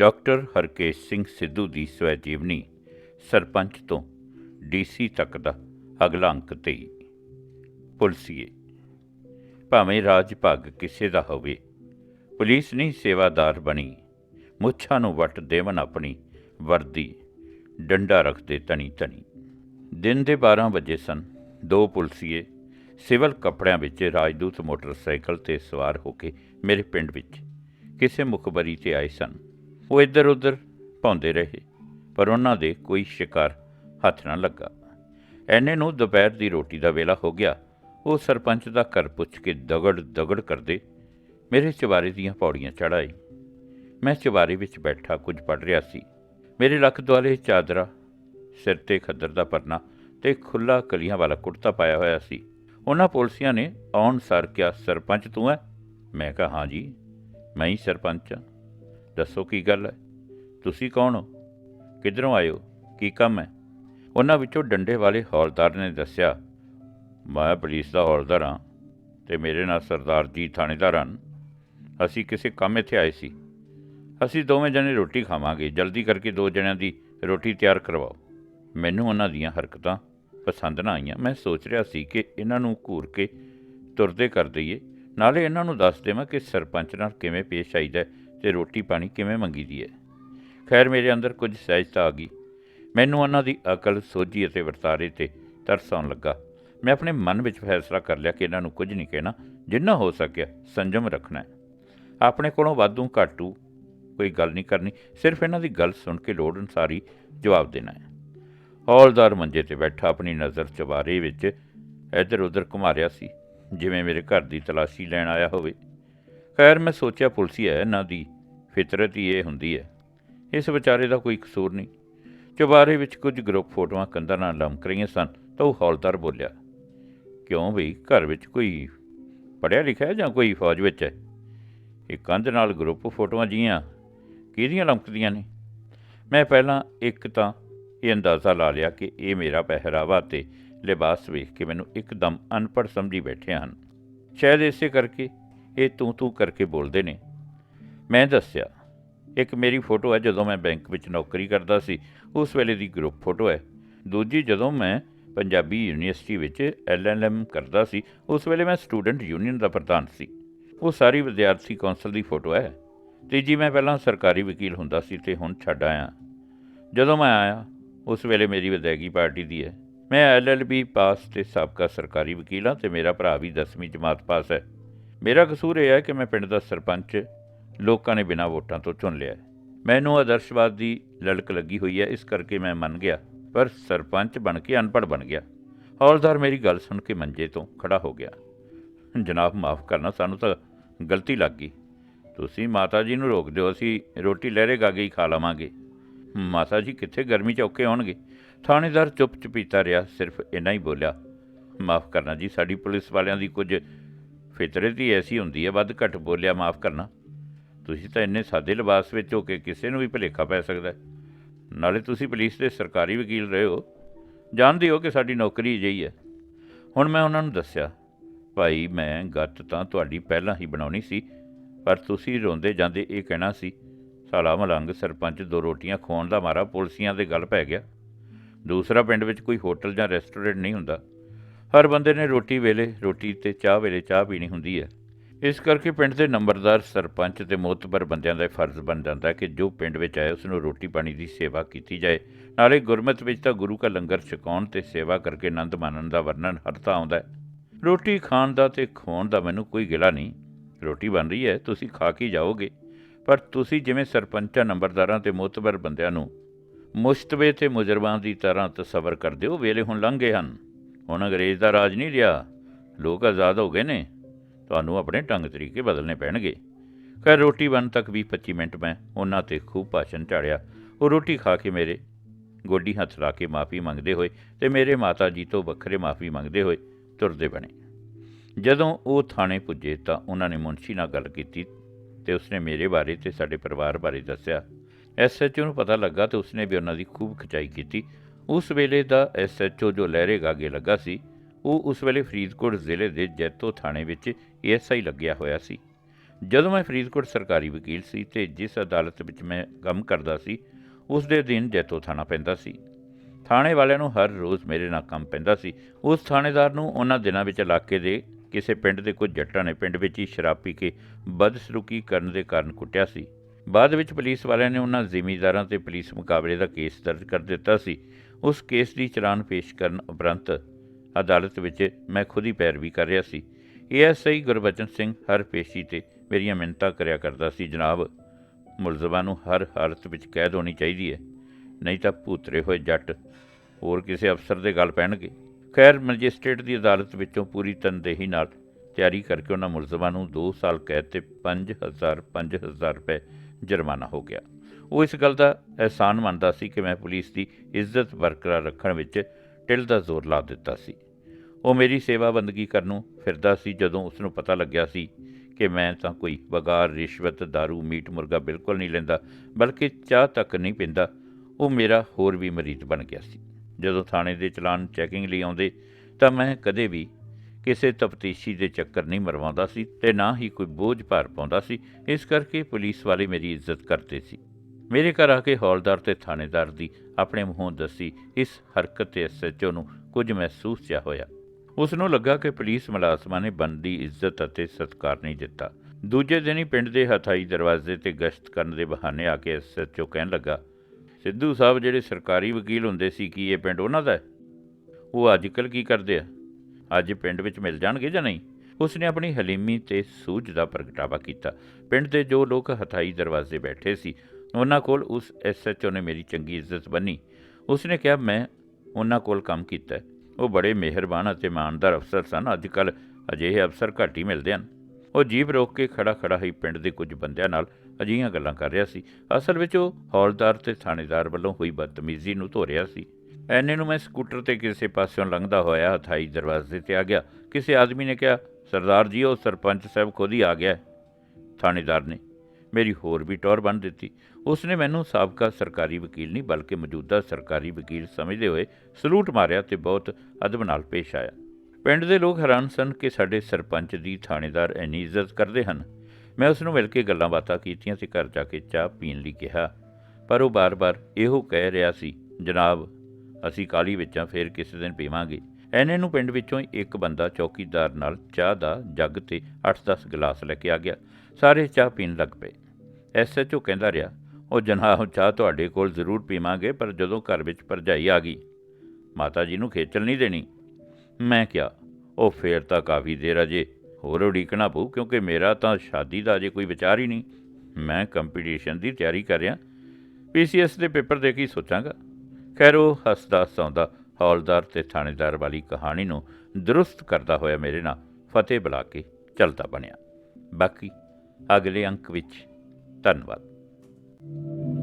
Doctor Harkesh Singh Sidhu ਦੀ ਸਵੈ ਜੀਵਨੀ ਸਰਪੰਚ ਤੋਂ ਡੀਸੀ ਤੱਕ ਦਾ ਅਗਲਾ ਅੰਕ 23 ਪੁਲਸੀਏ, ਭਾਵੇਂ ਰਾਜ ਭਾਗ ਕਿਸੇ ਦਾ ਹੋਵੇ, ਪੁਲਿਸ ਨਹੀਂ ਸੇਵਾਦਾਰ ਬਣੀ। ਮੁੱਛਾਂ ਨੂੰ ਵੱਟ ਦੇਵਨ ਆਪਣੀ ਵਰਦੀ ਡੰਡਾ ਰੱਖਦੇ ਤਣੀ ਤਣੀ ਦਿਨ ਦੇ 12 ਵਜੇ ਸਨ, ਦੋ ਪੁਲਸੀਏ ਸਿਵਲ ਕੱਪੜਿਆਂ ਵਿੱਚ ਰਾਜਦੂਤ ਮੋਟਰਸਾਈਕਲ ਤੇ ਸਵਾਰ ਹੋ ਕੇ ਮੇਰੇ ਪਿੰਡ ਵਿੱਚ ਕਿਸੇ ਮੁਖਬਰੀ ਤੇ ਆਏ ਸਨ। ਉਹ ਇੱਧਰ ਉੱਧਰ ਭੌਂਦੇ ਰਹੇ, ਪਰ ਉਹਨਾਂ ਦੇ ਕੋਈ ਸ਼ਿਕਾਰ ਹੱਥ ਨਾ ਲੱਗਾ। ਐਨੇ ਨੂੰ ਦੁਪਹਿਰ ਦੀ ਰੋਟੀ ਦਾ ਵੇਲਾ ਹੋ ਗਿਆ। ਉਹ ਸਰਪੰਚ ਦਾ ਘਰ ਪੁੱਛ ਕੇ ਦਗੜ ਦਗੜ ਕਰਦੇ ਮੇਰੇ ਚਵਾਰੇ ਦੀਆਂ ਪੌੜੀਆਂ ਚੜ੍ਹਾਈ। ਮੈਂ ਚਵਾਰੇ ਵਿੱਚ ਬੈਠਾ ਕੁਝ ਪੜ ਰਿਹਾ ਸੀ। ਮੇਰੇ ਲੱਕ ਦੁਆਲੇ ਚਾਦਰਾ, ਸਿਰ ਤੇ ਖੱਦਰ ਦਾ ਪਰਨਾ ਤੇ ਖੁੱਲਾ ਕਲੀਆਂ ਵਾਲਾ ਕੁੜਤਾ ਪਾਇਆ ਹੋਇਆ ਸੀ। ਉਹਨਾਂ ਪੁਲਸੀਆਂ ਨੇ ਆਉਣ ਸਰ ਕਿਹਾ, ਸਰਪੰਚ ਤੂੰ ਹੈ ਮੈਂ ਕਿਹਾ, ਹਾਂ ਜੀ, ਮੈਂ ਹੀ ਸਰਪੰਚ ਹਾਂ ਦੱਸੋ ਕੀ ਗੱਲ ਹੈ? ਤੁਸੀਂ ਕੌਣ ਹੋ? ਕਿੱਧਰੋਂ ਆਏ ਹੋ? ਕੀ ਕੰਮ ਹੈ? ਉਹਨਾਂ ਵਿੱਚੋਂ ਡੰਡੇ ਵਾਲੇ ਹੌਲਦਾਰ ਨੇ ਦੱਸਿਆ, ਮੈਂ ਪੁਲਿਸ ਦਾ ਹੌਲਦਾਰ ਹਾਂ ਤੇ ਮੇਰੇ ਨਾਲ ਸਰਦਾਰ ਜੀ ਥਾਣੇਦਾਰ ਹਨ। ਅਸੀਂ ਕਿਸੇ ਕੰਮ ਇੱਥੇ ਆਏ ਸੀ। ਅਸੀਂ ਦੋਵੇਂ ਜਣੇ ਰੋਟੀ ਖਾਵਾਂਗੇ। ਜਲਦੀ ਕਰਕੇ ਦੋ ਜਣਿਆਂ ਦੀ ਰੋਟੀ ਤਿਆਰ ਕਰਵਾਓ। ਮੈਨੂੰ ਉਹਨਾਂ ਦੀਆਂ ਹਰਕਤਾਂ ਪਸੰਦ ਨਾ ਆਈਆਂ। ਮੈਂ ਸੋਚ ਰਿਹਾ ਸੀ ਕਿ ਇਹਨਾਂ ਨੂੰ ਘੂਰ ਕੇ ਤੁਰਦੇ ਕਰ ਦਈਏ। ਨਾਲੇ ਇਹਨਾਂ ਨੂੰ ਦੱਸ ਦੇਵਾਂ ਕਿ ਸਰਪੰਚ ਨਾਲ ਕਿਵੇਂ ਪੇਸ਼ ਆਈਦਾ ਤੇ ਰੋਟੀ ਪਾਣੀ ਕਿਵੇਂ ਮੰਗੀਦੀ ਹੈ? ਖੈਰ ਮੇਰੇ ਅੰਦਰ ਕੁਝ ਸਹਿਜਤਾ ਆ ਗਈ। ਮੈਨੂੰ ਉਹਨਾਂ ਦੀ ਅਕਲ, ਸੋਝੀ ਅਤੇ ਵਰਤਾਰੇ ਤੇ ਤਰਸ ਆਉਣ ਲੱਗਾ। ਮੈਂ ਆਪਣੇ ਮਨ ਵਿੱਚ ਫੈਸਲਾ ਕਰ ਲਿਆ ਕਿ ਇਹਨਾਂ ਨੂੰ ਕੁਝ ਨਹੀਂ ਕਹਿਣਾ, ਜਿੰਨਾ ਹੋ ਸਕਿਆ ਸੰਜਮ ਰੱਖਣਾ ਆਪਣੇ ਕੋਲੋਂ ਵਾਧੂ ਘਾਟੂ ਕੋਈ ਗੱਲ ਨਹੀਂ ਕਰਨੀ, ਸਿਰਫ ਇਹਨਾਂ ਦੀ ਗੱਲ ਸੁਣ ਕੇ ਲੋੜ ਅਨੁਸਾਰ ਹੀ ਜਵਾਬ ਦੇਣਾ ਹੈ। ਹੌਲਦਾਰ ਮੰਜੇ ਤੇ ਬੈਠਾ ਆਪਣੀ ਨਜ਼ਰ ਚਵਾਰੇ ਵਿੱਚ ਇੱਧਰ ਉੱਧਰ ਘੁਮਾ ਰਿਹਾ ਸੀ, ਜਿਵੇਂ ਮੇਰੇ ਘਰ ਦੀ ਤਲਾਸ਼ੀ ਲੈਣ ਆਇਆ ਹੋਵੇ। ਖੈਰ, ਮੈਂ ਸੋਚਿਆ ਪੁਲਸੀ ਹੈ ਇਹਨਾਂ ਦੀ ਫਿਤਰਤ ਹੀ ਇਹ ਹੁੰਦੀ ਹੈ। ਇਸ ਵਿਚਾਰੇ ਦਾ ਕੋਈ ਕਸੂਰ ਨਹੀਂ। ਚੁਬਾਰੇ ਵਿੱਚ ਕੁਝ ਗਰੁੱਪ ਫੋਟੋਆਂ ਕੰਧਾਂ ਨਾਲ ਲਮਕ ਰਹੀਆਂ ਸਨ ਤਾਂ ਉਹ ਹੌਲਦਾਰ ਬੋਲਿਆ, ਕਿਉਂ ਵੀ ਘਰ ਵਿੱਚ ਕੋਈ ਪੜ੍ਹਿਆ ਲਿਖਿਆ ਜਾਂ ਕੋਈ ਫੌਜ ਵਿੱਚ ਹੈ? ਇਹ ਕੰਧ ਨਾਲ ਗਰੁੱਪ ਫੋਟੋਆਂ ਜੀਆਂ ਕਿਹਦੀਆਂ ਲਮਕਦੀਆਂ ਨੇ? ਮੈਂ ਪਹਿਲਾਂ ਇੱਕ ਤਾਂ ਇਹ ਅੰਦਾਜ਼ਾ ਲਾ ਲਿਆ ਕਿ ਇਹ ਮੇਰਾ ਪਹਿਰਾਵਾ ਤੇ ਲਿਬਾਸ ਵੇਖ ਕੇ ਮੈਨੂੰ ਇੱਕਦਮ ਅਨਪੜ੍ਹ ਸਮਝੀ ਬੈਠੇ ਹਨ। ਸ਼ਾਇਦ ਇਸੇ ਕਰਕੇ ਇਹ ਤੂੰ ਤੂੰ ਕਰਕੇ ਬੋਲਦੇ ਨੇ। ਮੈਂ ਦੱਸਿਆ, ਇੱਕ ਮੇਰੀ ਫੋਟੋ ਹੈ ਜਦੋਂ ਮੈਂ ਬੈਂਕ ਵਿੱਚ ਨੌਕਰੀ ਕਰਦਾ ਸੀ, ਉਸ ਵੇਲੇ ਦੀ ਗਰੁੱਪ ਫੋਟੋ ਹੈ। ਦੂਜੀ, ਜਦੋਂ ਮੈਂ ਪੰਜਾਬੀ ਯੂਨੀਵਰਸਿਟੀ ਵਿੱਚ ਐਲਐਲਐਮ ਕਰਦਾ ਸੀ, ਉਸ ਵੇਲੇ ਮੈਂ ਸਟੂਡੈਂਟ ਯੂਨੀਅਨ ਦਾ ਪ੍ਰਧਾਨ ਸੀ। ਉਹ ਸਾਰੀ ਵਿਦਿਆਰਥੀ ਕੌਂਸਲ ਦੀ ਫੋਟੋ ਹੈ। ਤੀਜੀ, ਮੈਂ ਪਹਿਲਾਂ ਸਰਕਾਰੀ ਵਕੀਲ ਹੁੰਦਾ ਸੀ ਤੇ ਹੁਣ ਛੱਡ ਆਇਆ। ਜਦੋਂ ਮੈਂ ਆਇਆ, ਉਸ ਵੇਲੇ ਮੇਰੀ ਵਿਦਾਇਗੀ ਪਾਰਟੀ ਦੀ ਹੈ। ਮੈਂ ਐਲਐਲਬੀ ਪਾਸ ਤੇ ਸਾਬਕਾ ਸਰਕਾਰੀ ਵਕੀਲ ਹਾਂ ਤੇ ਮੇਰਾ ਭਰਾ ਵੀ 10ਵੀਂ ਜਮਾਤ ਪਾਸ ਹੈ। ਮੇਰਾ ਕਸੂਰ ਇਹ ਹੈ ਕਿ ਮੈਂ ਪਿੰਡ ਦਾ ਸਰਪੰਚ, ਲੋਕਾਂ ਨੇ ਬਿਨਾਂ ਵੋਟਾਂ ਤੋਂ ਚੁਣ ਲਿਆ ਮੈਨੂੰ ਆਦਰਸ਼ਵਾਦ ਦੀ ਲਲਕ ਲੱਗੀ ਹੋਈ ਹੈ, ਇਸ ਕਰਕੇ ਮੈਂ ਮੰਨ ਗਿਆ, ਪਰ ਸਰਪੰਚ ਬਣ ਕੇ ਅਨਪੜ੍ਹ ਬਣ ਗਿਆ। ਹੌਲਦਾਰ ਮੇਰੀ ਗੱਲ ਸੁਣ ਕੇ ਮੰਜੇ ਤੋਂ ਖੜਾ ਹੋ ਗਿਆ। ਜਨਾਬ, ਮਾਫ ਕਰਨਾ, ਸਾਨੂੰ ਤਾਂ ਗਲਤੀ ਲੱਗ ਗਈ। ਤੁਸੀਂ ਮਾਤਾ ਜੀ ਨੂੰ ਰੋਕ ਦਿਓ, ਅਸੀਂ ਰੋਟੀ ਲਹਿਰੇ ਗਾਗੇ ਹੀ ਖਾ ਲਵਾਂਗੇ। ਮਾਤਾ ਜੀ, ਕਿੱਥੇ ਗਰਮੀ ਚ ਔਕੇ ਹੋਣਗੇ? ਥਾਣੇਦਾਰ ਚੁੱਪ ਚੁਪੀਤਾ ਰਿਹਾ, ਸਿਰਫ ਇੰਨਾ ਹੀ ਬੋਲਿਆ, ਮਾਫ ਕਰਨਾ ਜੀ, ਸਾਡੀ ਪੁਲਿਸ ਵਾਲਿਆਂ ਦੀ ਕੁਝ ਫਿਤਰਤ ਹੀ ਐਸੀ ਹੁੰਦੀ ਹੈ, ਵੱਧ ਘੱਟ ਬੋਲਿਆ ਮਾਫ ਕਰਨਾ। ਤੁਸੀਂ ਤਾਂ ਇੰਨੇ ਸਾਦੇ ਲਿਬਾਸ ਵਿੱਚ ਹੋ ਕੇ ਕਿਸੇ ਨੂੰ ਵੀ ਭੁਲੇਖਾ ਪੈ ਸਕਦਾ ਨਾਲੇ ਤੁਸੀਂ ਪੁਲਿਸ ਦੇ ਸਰਕਾਰੀ ਵਕੀਲ ਰਹੇ ਹੋ। ਜਾਣਦੇ ਹੋ ਕਿ ਸਾਡੀ ਨੌਕਰੀ ਅਜਿਹੀ ਹੈ। ਹੁਣ ਮੈਂ ਉਹਨਾਂ ਨੂੰ ਦੱਸਿਆ, ਭਾਈ, ਮੈਂ ਗੱਤ ਤਾਂ ਤੁਹਾਡੀ ਪਹਿਲਾਂ ਹੀ ਬਣਾਉਣੀ ਸੀ, ਪਰ ਤੁਸੀਂ ਰੋਂਦੇ ਜਾਂਦੇ ਇਹ ਕਹਿਣਾ ਸੀ, ਸਾਲਾ ਮਲੰਗ, ਸਰਪੰਚ ਦੋ ਰੋਟੀਆਂ ਖਵਾਉਣ ਦਾ ਮਾਰਾ ਪੁਲਸੀਆਂ ਦੇ ਗੱਲ ਪੈ ਗਿਆ। ਦੂਸਰਾ ਪਿੰਡ ਵਿੱਚ ਕੋਈ ਹੋਟਲ ਜਾਂ ਰੈਸਟੋਰੈਂਟ ਨਹੀਂ ਹੁੰਦਾ। ਹਰ ਬੰਦੇ ਨੇ ਰੋਟੀ ਵੇਲੇ, ਰੋਟੀ ਤੇ ਚਾਹ ਵੇਲੇ ਚਾਹ ਪੀਣੀ ਹੁੰਦੀ ਹੈ। ਇਸ ਕਰਕੇ ਪਿੰਡ ਦੇ ਨੰਬਰਦਾਰ, ਸਰਪੰਚ ਤੇ ਮੋਤਬਰ ਬੰਦਿਆਂ ਦਾ ਇਹ ਫਰਜ਼ ਬਣ ਜਾਂਦਾ ਕਿ ਜੋ ਪਿੰਡ ਵਿੱਚ ਆਏ ਉਸ ਨੂੰ ਰੋਟੀ ਪਾਣੀ ਦੀ ਸੇਵਾ ਕੀਤੀ ਜਾਏ। ਨਾਲੇ ਗੁਰਮਤ ਵਿੱਚ ਤਾਂ ਗੁਰੂ ਕਾ ਲੰਗਰ ਛਕਾਉਣ ਤੇ ਸੇਵਾ ਕਰਕੇ ਆਨੰਦ ਮਾਣਨ ਦਾ ਵਰਣਨ ਹਰਤਾ ਆਉਂਦਾ ਹੈ। ਰੋਟੀ ਖਾਣ ਦਾ ਤੇ ਖਵਾਉਣ ਦਾ ਮੈਨੂੰ ਕੋਈ ਗਿਲਾ ਨਹੀਂ। ਰੋਟੀ ਬਣ ਰਹੀ ਹੈ, ਤੁਸੀਂ ਖਾ ਕੇ ਜਾਓਗੇ। ਪਰ ਤੁਸੀਂ ਜਿਵੇਂ ਸਰਪੰਚਾਂ, ਨੰਬਰਦਾਰਾਂ ਤੇ ਮੋਤਬਰ ਬੰਦਿਆਂ ਨੂੰ ਮੁਸ਼ਤਬੇ ਤੇ ਮੁਜਰਮਾਂ ਦੀ ਤਰ੍ਹਾਂ ਤਸਵਰ ਕਰਦੇ ਹੋ, ਵੇਲੇ ਹੁਣ ਲੰਘੇ ਹਨ। ਹੁਣ ਅੰਗਰੇਜ਼ ਦਾ ਰਾਜ ਨਹੀਂ ਰਿਹਾ। ਲੋਕ ਆਜ਼ਾਦ ਹੋ ਗਏ ਨੇ। ਤੁਹਾਨੂੰ ਆਪਣੇ ਢੰਗ ਤਰੀਕੇ ਬਦਲਨੇ ਪੈਣਗੇ। ਖੈਰ, ਰੋਟੀ ਬਣ ਤੱਕ ਵੀ 25 ਮਿੰਟ ਮੈਂ ਉਹਨਾਂ ਤੇ ਖੂਬ ਭਾਸ਼ਣ ਝਾੜਿਆ ਉਹ ਰੋਟੀ ਖਾ ਕੇ ਮੇਰੇ ਗੋਡੀ ਹੱਥ ਲਾ ਕੇ ਮਾਫੀ ਮੰਗਦੇ ਹੋਏ ਤੇ ਮੇਰੇ ਮਾਤਾ ਜੀ ਤੋਂ ਵੱਖਰੇ ਮਾਫੀ ਮੰਗਦੇ ਹੋਏ ਤੁਰਦੇ ਬਣੇ। ਜਦੋਂ ਉਹ ਥਾਣੇ ਪੁੱਜੇ ਤਾਂ ਉਹਨਾਂ ਨੇ ਮੁਨਸ਼ੀ ਨਾਲ ਗੱਲ ਕੀਤੀ ਤੇ ਉਸਨੇ ਮੇਰੇ ਬਾਰੇ ਤੇ ਸਾਡੇ ਪਰਿਵਾਰ ਬਾਰੇ ਦੱਸਿਆ। ਐਸਐਚਓ ਨੂੰ ਪਤਾ ਲੱਗਾ ਤੇ ਉਸਨੇ ਵੀ ਉਹਨਾਂ ਦੀ ਖੂਬ ਖਚਾਈ ਕੀਤੀ। ਉਸ ਵੇਲੇ ਦਾ ਐਸਐਚਓ ਜੋ ਲਹਿਰੇ ਗਾਗੇ ਲੱਗਾ ਸੀ, ਉਹ ਉਸ ਵੇਲੇ ਫਰੀਦਕੋਟ ਜ਼ਿਲ੍ਹੇ ਦੇ ਜੈਤੋ ਥਾਣੇ ਵਿੱਚ ਏਐਸਆਈ ਲੱਗਿਆ ਹੋਇਆ ਸੀ। ਜਦੋਂ ਮੈਂ ਫਰੀਦਕੋਟ ਸਰਕਾਰੀ ਵਕੀਲ ਸੀ ਤੇ ਜਿਸ ਅਦਾਲਤ ਵਿੱਚ ਮੈਂ ਕੰਮ ਕਰਦਾ ਸੀ, ਉਸ ਦੇ ਅਧੀਨ ਜੈਤੋ ਥਾਣਾ ਪੈਂਦਾ ਸੀ। ਥਾਣੇ ਵਾਲਿਆਂ ਨੂੰ ਹਰ ਰੋਜ਼ ਮੇਰੇ ਨਾਲ ਕੰਮ ਪੈਂਦਾ ਸੀ। ਉਸ ਥਾਣੇਦਾਰ ਨੂੰ ਉਹਨਾਂ ਦਿਨਾਂ ਵਿੱਚ ਇਲਾਕੇ ਦੇ ਕਿਸੇ ਪਿੰਡ ਦੇ ਕੁਝ ਜੱਟਾਂ ਨੇ ਪਿੰਡ ਵਿੱਚ ਹੀ ਸ਼ਰਾਬ ਪੀ ਕੇ ਬਦਸਲੂਕੀ ਕਰਨ ਦੇ ਕਾਰਨ ਕੁੱਟਿਆ ਸੀ। ਬਾਅਦ ਵਿੱਚ ਪੁਲਿਸ ਵਾਲਿਆਂ ਨੇ ਉਹਨਾਂ ਜ਼ਿਮੀਂਦਾਰਾਂ ਤੇ ਪੁਲਿਸ ਮੁਕਾਬਲੇ ਦਾ ਕੇਸ ਦਰਜ ਕਰ ਦਿੱਤਾ ਸੀ। ਉਸ ਕੇਸ ਦੀ ਚਲਾਨ ਪੇਸ਼ ਕਰਨ ਉਪਰੰਤ ਅਦਾਲਤ ਵਿੱਚ ਮੈਂ ਖੁਦ ਹੀ ਪੈਰਵੀ ਕਰ ਰਿਹਾ ਸੀ। ਏਐਸਆਈ ਗੁਰਬਚਨ ਸਿੰਘ ਹਰ ਪੇਸ਼ੀ ਤੇ ਮੇਰੀਆਂ ਮਿੰਨਤਾਂ ਕਰਿਆ ਕਰਦਾ ਸੀ, ਜਨਾਬ। ਮੁਲਜ਼ਮਾਂ ਨੂੰ ਹਰ ਹਾਲਤ ਵਿੱਚ ਕੈਦ ਹੋਣੀ ਚਾਹੀਦੀ ਹੈ, ਨਹੀਂ ਤਾਂ ਭੂਤਰੇ ਹੋਏ ਜੱਟ ਹੋਰ ਕਿਸੇ ਅਫਸਰ ਦੇ ਗੱਲ ਪੈਣਗੇ। ਖੈਰ, ਮੈਜਿਸਟ੍ਰੇਟ ਦੀ ਅਦਾਲਤ ਵਿੱਚੋਂ ਪੂਰੀ ਤਨਦੇਹੀ ਨਾਲ ਤਿਆਰੀ ਕਰਕੇ ਉਹਨਾਂ ਮੁਲਜ਼ਮਾਂ ਨੂੰ 2 ਸਾਲ ਕੈਦ ਤੇ 5000 5000 ਰੁਪਏ ਜੁਰਮਾਨਾ ਹੋ ਗਿਆ। ਉਹ ਇਸ ਗੱਲ ਦਾ ਅਹਿਸਾਨ ਮੰਨਦਾ ਸੀ ਕਿ ਮੈਂ ਪੁਲਿਸ ਦੀ ਇੱਜ਼ਤ ਬਰਕਰਾਰ ਰੱਖਣ ਵਿੱਚ ਟਿਲ ਦਾ ਜ਼ੋਰ ਲਾ ਦਿੱਤਾ ਸੀ। ਉਹ ਮੇਰੀ ਸੇਵਾ ਬੰਦਗੀ ਕਰਨ ਨੂੰ ਫਿਰਦਾ ਸੀ ਜਦੋਂ ਉਸ ਨੂੰ ਪਤਾ ਲੱਗਿਆ ਸੀ ਕਿ ਮੈਂ ਤਾਂ ਕੋਈ ਬਗਾਰ, ਰਿਸ਼ਵਤ दारू ਮੀਟ, ਮੁਰਗਾ ਬਿਲਕੁਲ ਨਹੀਂ ਲੈਂਦਾ, ਬਲਕਿ ਚਾਹ ਤੱਕ ਨਹੀਂ ਪੀਂਦਾ, ਉਹ ਮੇਰਾ ਹੋਰ ਵੀ ਮਰੀਜ਼ ਬਣ ਗਿਆ ਸੀ। ਜਦੋਂ ਥਾਣੇ ਦੇ ਚਲਾਨ ਚੈਕਿੰਗ ਲਈ ਆਉਂਦੇ ਤਾਂ ਮੈਂ ਕਦੇ ਵੀ ਕਿਸੇ ਤਫਤੀਸ਼ੀ ਦੇ ਚੱਕਰ ਨਹੀਂ ਮਰਵਾਉਂਦਾ ਸੀ ਤੇ ਨਾ ਹੀ ਕੋਈ ਬੋਝ ਭਾਰ ਪਾਉਂਦਾ ਸੀ। ਇਸ ਕਰਕੇ ਪੁਲਿਸ ਵਾਲੇ ਮੇਰੀ ਇੱਜ਼ਤ ਕਰਦੇ ਸੀ। ਮੇਰੇ ਘਰ ਆ ਕੇ ਹੌਲਦਾਰ ਤੇ ਥਾਣੇਦਾਰ ਦੀ ਆਪਣੇ ਮੂੰਹੋਂ ਦੱਸੀ ਇਸ ਹਰਕਤ ਤੇ ਐਸਐਚਓ ਨੂੰ ਕੁਝ ਮਹਿਸੂਸ ਜਿਹਾ ਹੋਇਆ। ਉਸ ਨੂੰ ਲੱਗਾ ਕਿ ਪੁਲਿਸ ਮੁਲਾਜ਼ਮਾਂ ਨੇ ਬੰਦੀ ਇੱਜ਼ਤ ਅਤੇ ਸਤਿਕਾਰ ਨਹੀਂ ਦਿੱਤਾ। ਦੂਜੇ ਦਿਨ ਹੀ ਪਿੰਡ ਦੇ ਹਥਾਈ ਦਰਵਾਜ਼ੇ ਤੇ ਗਸ਼ਤ ਕਰਨ ਦੇ ਬਹਾਨੇ ਆ ਕੇ ਐਸਐਚਓ ਕਹਿਣ ਲੱਗਾ, ਸਿੱਧੂ ਸਾਹਿਬ, ਜਿਹੜੇ ਸਰਕਾਰੀ ਵਕੀਲ ਹੁੰਦੇ ਸੀ, ਕੀ ਇਹ ਪਿੰਡ ਉਹਨਾਂ ਦਾ ਹੈ? ਉਹ ਅੱਜ ਕੱਲ੍ਹ ਕੀ ਕਰਦੇ ਆ? ਅੱਜ ਪਿੰਡ ਵਿੱਚ ਮਿਲ ਜਾਣਗੇ ਜਾਂ ਨਹੀਂ? ਉਸ ਨੇ ਆਪਣੀ ਹਲੀਮੀ ਤੇ ਸੂਝ ਦਾ ਪ੍ਰਗਟਾਵਾ ਕੀਤਾ। ਪਿੰਡ ਦੇ ਜੋ ਲੋਕ ਹਥਾਈ ਦਰਵਾਜ਼ੇ ਬੈਠੇ ਸੀ ਉਹਨਾਂ ਕੋਲ ਉਸ ਐਸਐਚਓ ਨੇ ਮੇਰੀ ਚੰਗੀ ਇੱਜ਼ਤ ਬੰਨੀ। ਉਸਨੇ ਕਿਹਾ, ਮੈਂ ਉਹਨਾਂ ਕੋਲ ਕੰਮ ਕੀਤਾ ਉਹ ਬੜੇ ਮਿਹਰਬਾਨ ਅਤੇ ਇਮਾਨਦਾਰ ਅਫਸਰ ਸਨ। ਅੱਜ ਕੱਲ੍ਹ ਅਜਿਹੇ ਅਫਸਰ ਘੱਟ ਹੀ ਮਿਲਦੇ ਹਨ। ਉਹ ਜੀਬ ਰੋਕ ਕੇ ਖੜਾ ਖੜਾ ਹੀ ਪਿੰਡ ਦੇ ਕੁਝ ਬੰਦਿਆਂ ਨਾਲ ਅਜਿਹੀਆਂ ਗੱਲਾਂ ਕਰ ਰਿਹਾ ਸੀ। ਅਸਲ ਵਿੱਚ ਉਹ ਹੌਲਦਾਰ ਤੇ ਥਾਣੇਦਾਰ ਵੱਲੋਂ ਹੋਈ ਬਦਤਮੀਜ਼ੀ ਨੂੰ ਧੋ ਰਿਹਾ ਸੀ। ਐਨੇ ਨੂੰ ਮੈਂ ਸਕੂਟਰ ਤੇ ਕਿਸੇ ਪਾਸਿਓਂ ਲੰਘਦਾ ਹੋਇਆ ਹਥਾਈ ਦਰਵਾਜ਼ੇ ਤੇ ਆ ਗਿਆ। ਕਿਸੇ ਆਦਮੀ ਨੇ ਕਿਹਾ, ਸਰਦਾਰ ਜੀ, ਉਹ ਸਰਪੰਚ ਸਾਹਿਬ ਖੁਦ ਹੀ ਆ ਗਿਆ ਥਾਣੇਦਾਰ ਨੇ ਮੇਰੀ ਹੋਰ ਵੀ ਟੌਰ ਬੰਨ ਦਿੱਤੀ। ਉਸ ਨੇ ਮੈਨੂੰ ਸਾਬਕਾ ਸਰਕਾਰੀ ਵਕੀਲ ਨਹੀਂ, ਬਲਕਿ ਮੌਜੂਦਾ ਸਰਕਾਰੀ ਵਕੀਲ ਸਮਝਦੇ ਹੋਏ ਸਲੂਟ ਮਾਰਿਆ ਤੇ ਬਹੁਤ ਅਦਬ ਨਾਲ ਪੇਸ਼ ਆਇਆ। ਪਿੰਡ ਦੇ ਲੋਕ ਹੈਰਾਨ ਸਨ ਕਿ ਸਾਡੇ ਸਰਪੰਚ ਦੀ ਥਾਣੇਦਾਰ ਇੰਨੀ ਇੱਜ਼ਤ ਕਰਦੇ ਹਨ। ਮੈਂ ਉਸ ਨੂੰ ਮਿਲ ਕੇ ਗੱਲਾਂ ਬਾਤਾਂ ਕੀਤੀਆਂ ਤੇ ਘਰ ਜਾ ਕੇ ਚਾਹ ਪੀਣ ਲਈ ਕਿਹਾ, ਪਰ ਉਹ ਬਾਰ-ਬਾਰ ਇਹੋ ਕਹਿ ਰਿਹਾ ਸੀ, ਜਨਾਬ, ਅਸੀਂ ਕਾਲੀ ਵਿੱਚਾਂ ਫੇਰ ਕਿਸੇ ਦਿਨ ਪੀਵਾਂਗੇ। ਐਨੇ ਨੂੰ ਪਿੰਡ ਵਿੱਚੋਂ ਇੱਕ ਬੰਦਾ ਚੌਕੀਦਾਰ ਨਾਲ ਚਾਹ ਦਾ ਜੱਗ ਤੇ 8-10 ਗਲਾਸ ਲੈ ਕੇ ਆ ਗਿਆ। ਸਾਰੇ ਚਾਹ ਪੀਣ ਲੱਗ ਪਏ। ਐਸਐਚਓ ਕਹਿੰਦਾ ਰਿਹਾ ਉਹ ਜਨਾਬ ਚਾਹ ਤੁਹਾਡੇ ਕੋਲ ਜ਼ਰੂਰ ਪੀਵਾਂਗੇ, ਪਰ ਜਦੋਂ ਘਰ ਵਿੱਚ ਭਰਜਾਈ ਆ ਗਈ, ਮਾਤਾ ਜੀ ਨੂੰ ਖੇਚਲ ਨਹੀਂ ਦੇਣੀ। ਮੈਂ ਕਿਹਾ, ਉਹ ਫੇਰ ਤਾਂ ਕਾਫੀ ਦੇਰ ਅਜੇ ਹੋਰ ਉਡੀਕਣਾ ਪਊ, ਕਿਉਂਕਿ ਮੇਰਾ ਤਾਂ ਸ਼ਾਦੀ ਦਾ ਅਜੇ ਕੋਈ ਵਿਚਾਰ ਹੀ ਨਹੀਂ। ਮੈਂ ਕੰਪੀਟੀਸ਼ਨ ਦੀ ਤਿਆਰੀ ਕਰ ਰਿਹਾ ਪੀਸੀਐਸ ਦੇ ਪੇਪਰ ਦੇ ਕੇ ਸੋਚਾਂਗਾ। ਖੈਰ, ਉਹ ਹੱਸਦਾ ਹਸਾਉਂਦਾ ਹੌਲਦਾਰ ਤੇ ਥਾਣੇਦਾਰ ਵਾਲੀ ਕਹਾਣੀ ਨੂੰ ਦਰੁਸਤ ਕਰਦਾ ਹੋਇਆ ਮੇਰੇ ਨਾਲ ਫਤਿਹ ਬੁਲਾ ਕੇ ਚੱਲਦਾ ਬਣਿਆ। ਬਾਕੀ ਅਗਲੇ ਅੰਕ ਵਿੱਚ ਧੰਨਵਾਦ। Música